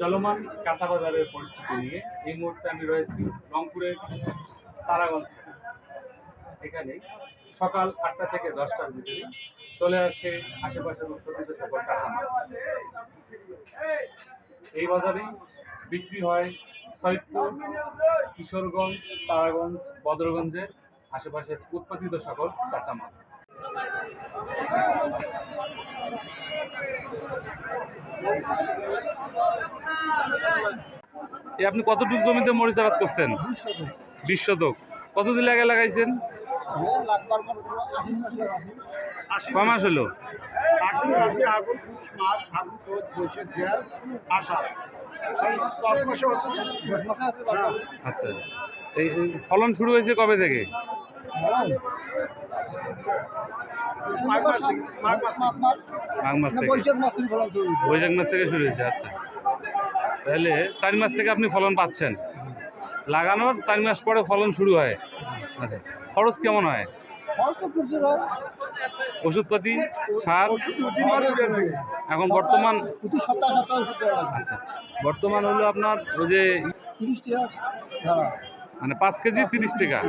চলমান কাঁচা বাজারের পরিস্থিতি নিয়ে এই মুহূর্তে আমি রয়েছি রংপুরের তারাগঞ্জ এখানে সকাল আটটা থেকে দশটার ভিতরে চলে আসে আশেপাশের উৎপাদিত সকল কাঁচামাল। এই বাজারে বিক্রি হয় সৈয়দপুর, কিশোরগঞ্জ, তারাগঞ্জ, বদরগঞ্জের আশেপাশের উৎপাদিত সকল কাঁচামাল। আপনি কতটুকু জমিতে মরিচ আবাদ করছেন? বিশ শতক কতদিন আগে লাগাইছেন? কয় মাস হলো? আচ্ছা। এই এই ফলন শুরু হয়েছে কবে থেকে? মাঘ মাস থেকে। বৈশাখ মাস থেকে শুরু হয়েছে আচ্ছা। তাহলে চার মাস থেকে আপনি ফলন পাচ্ছেন। লাগানোর চার মাস পরে ফলন শুরু হয়। আচ্ছা খরচ কেমন হয়? ওষুধপাতি সার? এখন বর্তমান আচ্ছা বর্তমান হলো আপনার ওই যে মানে পাঁচ কেজি তিরিশ টাকা।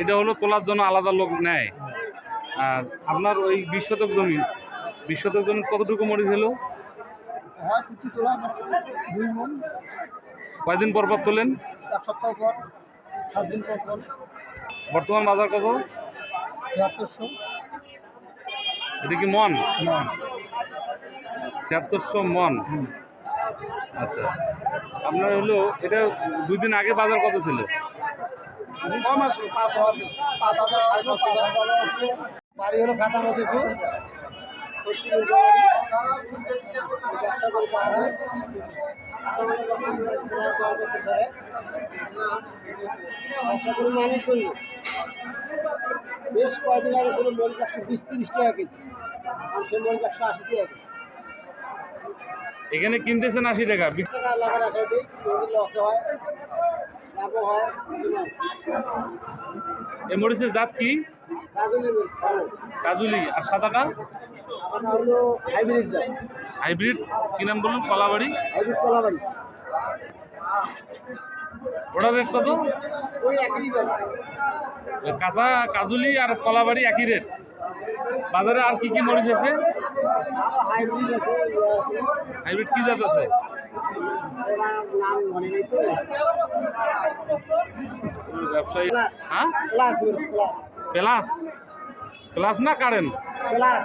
এটা হলো তোলার জন্য আলাদা লোক নেয়। আর আপনার ওই বিশ শতক জমি বিশ শতক জমি কতটুকু মরিচ হলো? কয়দিন পর পর তোলেন? এক সপ্তাহ পর সাত দিন পর পর। বর্তমান বাজার কত? ছিয়াত্তরশো। এটা কি মন? ছিয়াত্তরশো মন। আচ্ছা। আপনার হলো এটা দুই দিন আগে বাজার কত ছিল? বাড়ি হলো খাতা নদীপুর। মানে করি বেশ কয়েকদিন আগে কোনো মরিচ একশো বিশ তিরিশ টাকা কেজি আর সেই মরিচ একশো আশি টাকা কেজি এখানে কিনতেছেন আশি টাকা। বিশ টাকা লাগা রাখা দিই লস হয় লাভও হয় এই মরিচের জাত কি? কাজু নেবে ভালো কাজুলি। আর সাদাটা হলো হাইব্রিড জাত। হাইব্রিড কি নাম বলুন কলাবাড়ি? হাইব্রিড কলাবাড়ি। ওটার রেট কত? কাঁচা কাজুলি আর কলাবাড়ি একই রেট। বাজারে আর কি কি মরিচ আছে? হাইব্রিড। কি জাত আছে? ব্যবসায়ী প্লাস হ্যাঁ? প্লাস প্লাস না কারেন্ট? প্লাস